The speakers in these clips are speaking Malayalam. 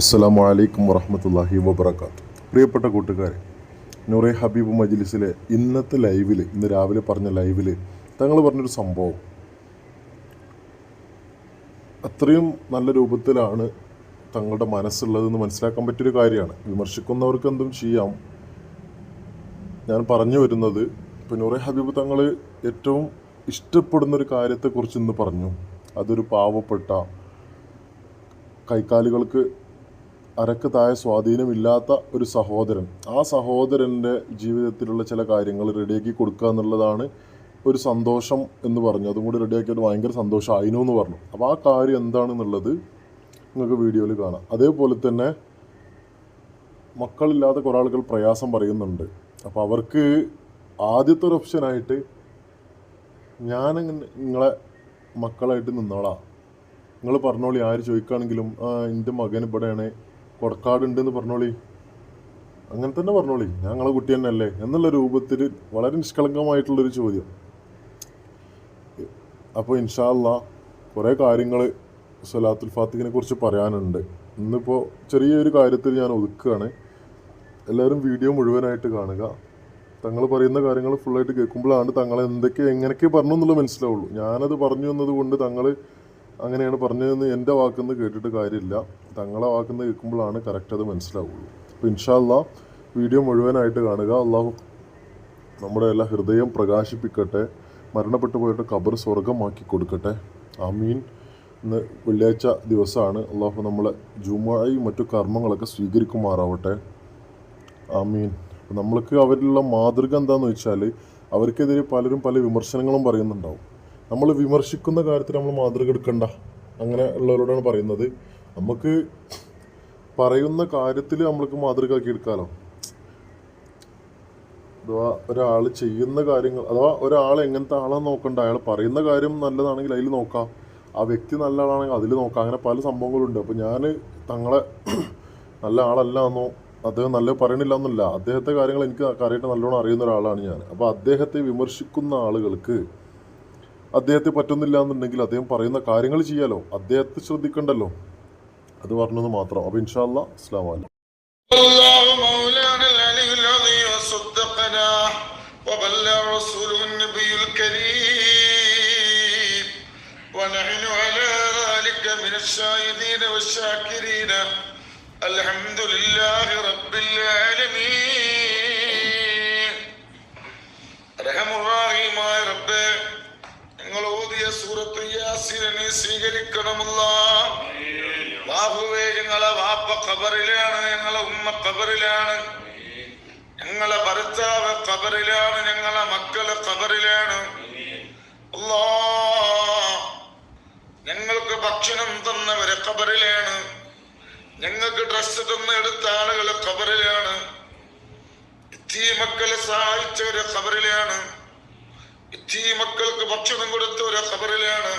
അസ്സലാമു വലൈക്കും വറഹമത്തല്ലാഹി വബർക്കാത്തു പ്രിയപ്പെട്ട കൂട്ടുകാരെ നൂറെ ഹബീബ് മജ്ലിസിലെ ഇന്നത്തെ ലൈവിൽ ഇന്ന് രാവിലെ പറഞ്ഞ ലൈവിൽ തങ്ങൾ പറഞ്ഞൊരു സംഭവം. അത്രയും നല്ല രൂപത്തിലാണ് തങ്ങളുടെ മനസ്സുള്ളതെന്ന് മനസ്സിലാക്കാൻ പറ്റിയൊരു കാര്യമാണ്. വിമർശിക്കുന്നവർക്ക് എന്തും ചെയ്യാം. ഞാൻ പറഞ്ഞു വരുന്നത് ഇപ്പം നൂറെ ഹബീബ് തങ്ങൾ ഏറ്റവും ഇഷ്ടപ്പെടുന്ന ഒരു കാര്യത്തെക്കുറിച്ച് ഇന്ന് പറഞ്ഞു. അതൊരു പാവപ്പെട്ട കൈക്കാലുകൾക്ക് അരക്ക് താഴെ സ്വാധീനമില്ലാത്ത ഒരു സഹോദരൻ. ആ സഹോദരന്റെ ജീവിതത്തിലുള്ള ചില കാര്യങ്ങൾ റെഡിയാക്കി കൊടുക്കുക എന്നുള്ളതാണ് ഒരു സന്തോഷം എന്ന് പറഞ്ഞു. അതും കൂടി റെഡിയാക്കിയിട്ട് ഭയങ്കര സന്തോഷം ആയിനു എന്ന് പറഞ്ഞു. അപ്പോൾ ആ കാര്യം എന്താണെന്നുള്ളത് നിങ്ങൾക്ക് വീഡിയോയിൽ കാണാം. അതേപോലെ തന്നെ മക്കളില്ലാത്ത കുറേ ആളുകൾ പ്രയാസം പറയുന്നുണ്ട്. അപ്പോൾ അവർക്ക് ആദ്യത്തെ ഒരു ഓപ്ഷനായിട്ട് ഞാൻ നിങ്ങളെ മക്കളായിട്ട് നിന്നോളാം. നിങ്ങൾ പറഞ്ഞോളി ആര് ചോദിക്കുകയാണെങ്കിലും എന്റെ മകൻ ഇവിടെയാണ് കൊടക്കാടുണ്ട് എന്ന് പറഞ്ഞോളി. അങ്ങനെ തന്നെ പറഞ്ഞോളി. ഞങ്ങളെ കുട്ടി തന്നെ അല്ലേ എന്നുള്ള രൂപത്തിൽ വളരെ നിഷ്കളങ്കമായിട്ടുള്ളൊരു ചോദ്യം. അപ്പോൾ ഇൻഷാല്ല കുറേ കാര്യങ്ങൾ സലാത്തുൽ ഫാത്തിഖിനെ കുറിച്ച് പറയാനുണ്ട്. ഇന്നിപ്പോൾ ചെറിയൊരു കാര്യത്തിൽ ഞാൻ ഒതുക്കുകയാണ്. എല്ലാവരും വീഡിയോ മുഴുവനായിട്ട് കാണുക. തങ്ങൾ പറയുന്ന കാര്യങ്ങൾ ഫുള്ളായിട്ട് കേൾക്കുമ്പോഴാണ് തങ്ങൾ എന്തൊക്കെ എങ്ങനെയൊക്കെ പറഞ്ഞു എന്നുള്ളത് മനസ്സിലാവുള്ളൂ. ഞാനത് പറഞ്ഞു എന്നത് കൊണ്ട് തങ്ങൾ അങ്ങനെയാണ് പറഞ്ഞതെന്ന് എന്റെ വാക്കെന്ന് കേട്ടിട്ട് കാര്യമില്ല. തങ്ങളെ വാക്കെന്ന് കേൾക്കുമ്പോഴാണ് കറക്റ്റ് അത് മനസ്സിലാവുള്ളൂ. അപ്പോൾ ഇൻഷാല്ല വീഡിയോ മുഴുവനായിട്ട് കാണുക. അള്ളാഹു നമ്മുടെ എല്ലാ ഹൃദയം പ്രകാശിപ്പിക്കട്ടെ. മരണപ്പെട്ടു പോയിട്ട് ഖബർ സ്വർഗമാക്കി കൊടുക്കട്ടെ. ആമീൻ. ഇന്ന് വെള്ളിയാഴ്ച ദിവസമാണ്. അള്ളാഹു നമ്മളെ ജുമായി മറ്റു കർമ്മങ്ങളൊക്കെ സ്വീകരിക്കുമാറാവട്ടെ. ആമീൻ. മീൻ നമ്മൾക്ക് അവരിലുള്ള മാതൃക എന്താണെന്ന് വെച്ചാൽ അവർക്കെതിരെ പലരും പല വിമർശനങ്ങളും പറയുന്നുണ്ടാവും. നമ്മൾ വിമർശിക്കുന്ന കാര്യത്തിൽ നമ്മൾ മാതൃക എടുക്കണ്ട. അങ്ങനെ ഉള്ളവരോടാണ് പറയുന്നത്. നമുക്ക് പറയുന്ന കാര്യത്തിൽ നമ്മൾക്ക് മാതൃക ആക്കി എടുക്കാമല്ലോ അഥവാ ഒരാൾ ചെയ്യുന്ന കാര്യങ്ങൾ അഥവാ ഒരാൾ എങ്ങനത്തെ ആളാന്ന് നോക്കണ്ട. അയാൾ പറയുന്ന കാര്യം നല്ലതാണെങ്കിൽ അതിൽ നോക്കാം. ആ വ്യക്തി നല്ല ആളാണെങ്കിൽ അതിൽ നോക്കാം. അങ്ങനെ പല സംഭവങ്ങളുണ്ട്. അപ്പോൾ ഞാൻ തങ്ങളെ നല്ല ആളല്ല എന്നോ അദ്ദേഹം നല്ല പറയണില്ല എന്നല്ല അദ്ദേഹത്തെ കാര്യങ്ങൾ എനിക്ക് കാര്യമായിട്ട് നല്ലോണം അറിയുന്ന ഒരാളാണ് ഞാൻ. അപ്പോൾ അദ്ദേഹത്തെ വിമർശിക്കുന്ന ആളുകൾക്ക് അദ്ദേഹത്തെ പറ്റുന്നില്ല എന്നുണ്ടെങ്കിൽ അദ്ദേഹം പറയുന്ന കാര്യങ്ങൾ ചെയ്യാലോ അദ്ദേഹത്തെ ശ്രദ്ധിക്കണ്ടല്ലോ അത് പറഞ്ഞത് മാത്രം അപ്പോൾ ഇൻഷാല്ല അസ്ലാം വലൈക്കും الله مولانا العلي العظيم وصدقنا وبلغ رسوله النبي الكريم ونحن على ذلك من الشاهدين والشاكرين الحمد لله رب العالمين യാസിനെ സ്വീകരിക്കണമല്ല. ബാഹുവേ ഞങ്ങളെ വാപ്പ ഖബറിലാണ് ഞങ്ങളെ ഉമ്മ ഖബറിലാണ്. ഞങ്ങളെ ഭർത്താവ് ഖബറിലാണ് ഞങ്ങളെ മക്കളെ ഖബറിലാണ്. അല്ലാ ഞങ്ങൾക്ക് ഭക്ഷണം തന്നവരെ ഖബറിലാണ്. ഞങ്ങൾക്ക് ഡ്രസ് തന്ന എടുത്ത ആളുകൾ ഖബറിലാണ്. ഈ മക്കളെ സഹായിച്ചവരെ ഖബറിലാണ്. ഈ മക്കൾക്ക് ഭക്ഷണം കൊടുത്തവരെ ഖബറിലാണ്.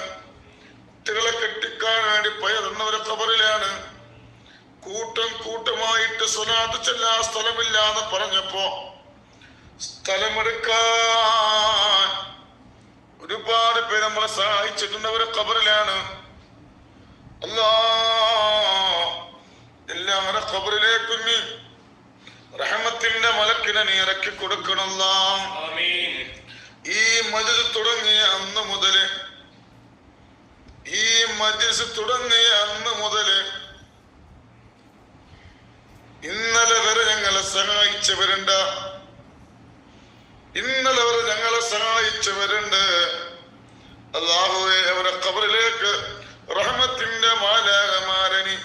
കുട്ടികളെ കെട്ടിക്കാൻ വേണ്ടി പയറുന്നവരെ ഖബറിലാണ് കൂട്ടം കൂട്ടമായിട്ട് സ്വലാത്ത് ചെല്ലാ സ്ഥലമില്ലാന്ന് പറഞ്ഞപ്പോ സ്ഥലമെടുക്കാൻ ഒരുപാട് പേര് നമ്മളെ സഹായിച്ചിട്ടുണ്ടവരെ കബറിലാണ് അല്ലാ എല്ലാവരുടെ ഖബറിലേക്കും നീ റഹമത്തിന്റെ മലക്കിനെ നീ ഇറക്കി കൊടുക്കണല്ല. ഈ മജിദ് തുടങ്ങിയ അന്ന് മുതൽ മജ്ലിസ് തുടങ്ങിയ അന്ന് മുതൽ. ഇന്നലെ വരെ ഞങ്ങളെ സഹായിച്ചവരുണ്ട്. ഇന്നലെ വരെ ഞങ്ങളെ സഹായിച്ചവരുണ്ട്. അള്ളാഹുവെ അവരെ കബറിലേക്ക് റഹ്മത്തിന്റെ മാലാകമാരനി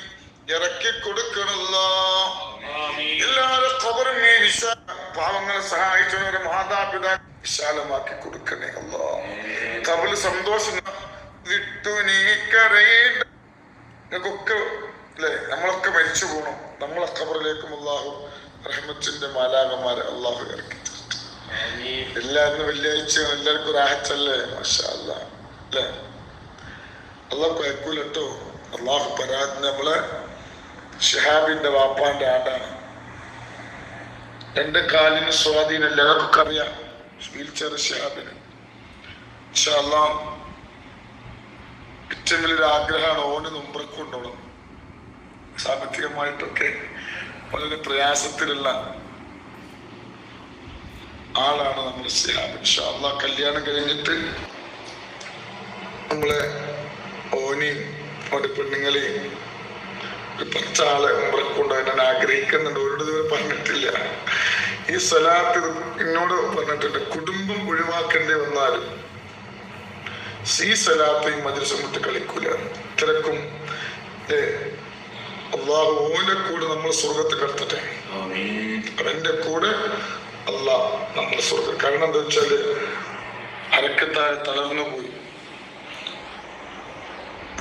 ഇറക്കി കൊടുക്കണല്ല എല്ലാവരും വിശാ പാവങ്ങളെ സഹായിച്ചവരെ മാതാപിതാക്കൾ വിശാലമാക്കി കൊടുക്കണേ അല്ല കബറിൽ സന്തോഷം വിട്ടു നീക്കറിയേണ്ട ഞങ്ങൾക്കൊക്കെ നിങ്ങൾക്കൊക്കെ അല്ലേ? നമ്മളൊക്കെ മരിച്ചു പോകണം നമ്മളെ ഖബറിലേക്കും അള്ളാഹു റഹ്മത്തിന്റെ മാലാകന്മാരെ അള്ളാഹു ഇറക്കി എല്ലാവരും വെള്ളിയാഴ്ച എല്ലാവർക്കും റാഹച്ചല്ലേ മാഷാ അല്ല അല്ലേ? അള്ളാഹ് കുഴക്കൂല കേട്ടോ അള്ളാഹു പരാതി നമ്മളെ ഷിഹാബിന്റെ വാപ്പാന്റെ ആടാണ്. രണ്ട് കാലിന് സ്വാധീനം എല്ലാവർക്കും അറിയാം. വീൽ ചെയർ ഷിഹാബിന്. ഇൻഷാ അള്ളാഹ് ഏറ്റവും വലിയൊരു ആഗ്രഹമാണ് ഓന് നുമ്പറക്ക് കൊണ്ടുപോകണം സാമ്പത്തികമായിട്ടൊക്കെ വളരെ പ്രയാസത്തിലുള്ള ആളാണ് നമ്മൾ ഇൻഷാല്ലാ കല്യാണം കഴിഞ്ഞിട്ട് നമ്മളെ ഓനെയും അവന്റെ പെണ്ണുങ്ങളെയും പത്താളെ നമ്മളെ കൊണ്ടുപോകാൻ ആഗ്രഹിക്കുന്നുണ്ട്. ഒരിടത്ത് ഇതുവരെ പറഞ്ഞിട്ടില്ല. ഈ സ്വലാത്ത് എന്നോട് പറഞ്ഞിട്ടുണ്ട് കുടുംബം ഒഴിവാക്കേണ്ടി വന്നാലും ഈ സ്വലാത്ത് ഈ മദ്രസം വിട്ട് കളിക്കൂല തിരക്കും അള്ളാഹു ഓന്റെ കൂടെ നമ്മൾ സ്വർഗത്ത് കടത്തട്ടെ. അവന്റെ കൂടെ അള്ളാഹ് നമ്മൾ സ്വർഗം കാരണം എന്താ വെച്ചാൽ അരക്കത്തായ തളർന്നു പോയി.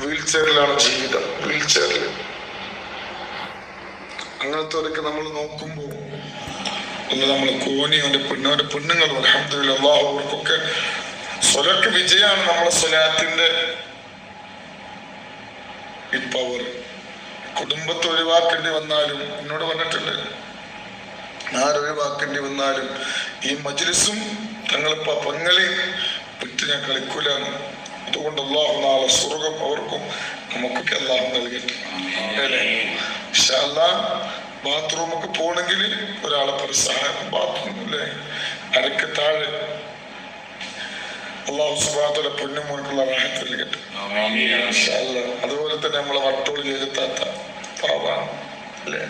വീൽ ചെയറിലാണ് ജീവിതം. വീൽ ചെയറിൽ അങ്ങനത്തെ നമ്മൾ നോക്കുമ്പോൾ അല്ല നമ്മൾ കോനി അവന്റെ പെണ്ണവന്റെ പെണ്ണുങ്ങളും അലഹമില്ല അള്ളാഹു അവർക്കൊക്കെ സ്വലക്ക് വിജയമാണ് നമ്മളെ സ്വലാത്തിന്റെ ഈ പവർ കുടുംബത്തെ ഒഴിവാക്കേണ്ടി വന്നാലും എന്നോട് പറഞ്ഞിട്ടുണ്ട് ആരൊഴിവാക്കേണ്ടി വന്നാലും ഈ മജ്ലിസും തങ്ങളിപ്പോ പങ്ങളെയും വിട്ട് ഞാൻ കളിക്കൂലാണ് അതുകൊണ്ട് നാളെ സ്വർഗം അവർക്കും നമുക്കൊക്കെ അള്ളാഹു അല്ലാഹ് ബാത്റൂമൊക്കെ പോകണമെങ്കിൽ ഒരാളെ സഹായം ബാത്റൂം അല്ലേ അരക്ക് താഴെ അള്ളാഹു സുബാത്തല പൊന്നുമോർക്കുള്ള റാഹത്ത് നൽകട്ടെ. അതുപോലെ തന്നെ നമ്മളെ വട്ടോളി ചേരുത്താത്ത പാവാണ് അല്ലേ?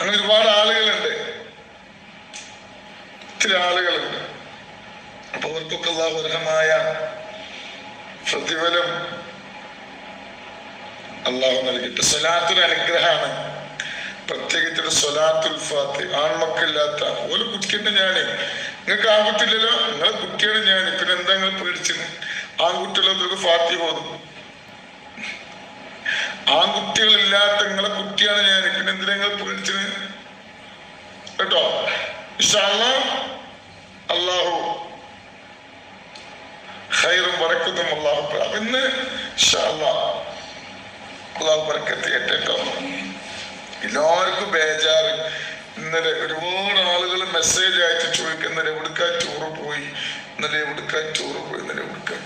അങ്ങനെ ഒരുപാട് ആളുകളുണ്ട്. ഒത്തിരി ആളുകളുണ്ട്. അപ്പൊ അവർക്കൊക്കെ അള്ളാഹു അർഹമായ പ്രതിഫലം അള്ളാഹു നൽകിയിട്ട്. സ്വലാത്തൊരു അനുഗ്രഹമാണ് പ്രത്യേകിച്ച് സ്വലാത്തുൽ ഫാത്തി. ആൺമക്കളില്ലാത്ത ഒരു കുട്ടിയുണ്ട് ഞാൻ. നിങ്ങൾക്ക് ആൺകുട്ടിയില്ലല്ലോ? നിങ്ങളെ കുട്ടിയാണ് ഞാൻ പിന്നെ എന്താ നിങ്ങൾ പേടിച്ചത്? ആൺകുട്ടികളൊക്കെ ഫാത്തി പോകുന്നു ആൺകുട്ടികളില്ലാത്ത നിങ്ങളെ കുട്ടിയാണ് ഞാൻ പിന്നെ എന്തിനാ നിങ്ങൾ പേടിച്ചത്? കേട്ടോ? അള്ളാഹു ഹൈറും ബറക്കത്തും അള്ളാഹു ഇന്ന് അള്ളാഹു ബറക്കത്ത് കേട്ടോ എല്ലാവർക്കും ബേജാറ്. ഇന്നലെ ഒരുപാട് ആളുകൾ മെസ്സേജ് അയച്ച് ചോദിക്കും ഇന്നലെ എവിടുക്കാ ടൂറ് പോയി? ഇന്നലെ എവിടുക്കാ ടൂറ് പോയി? ഇന്നലെ എവിടുക്കാ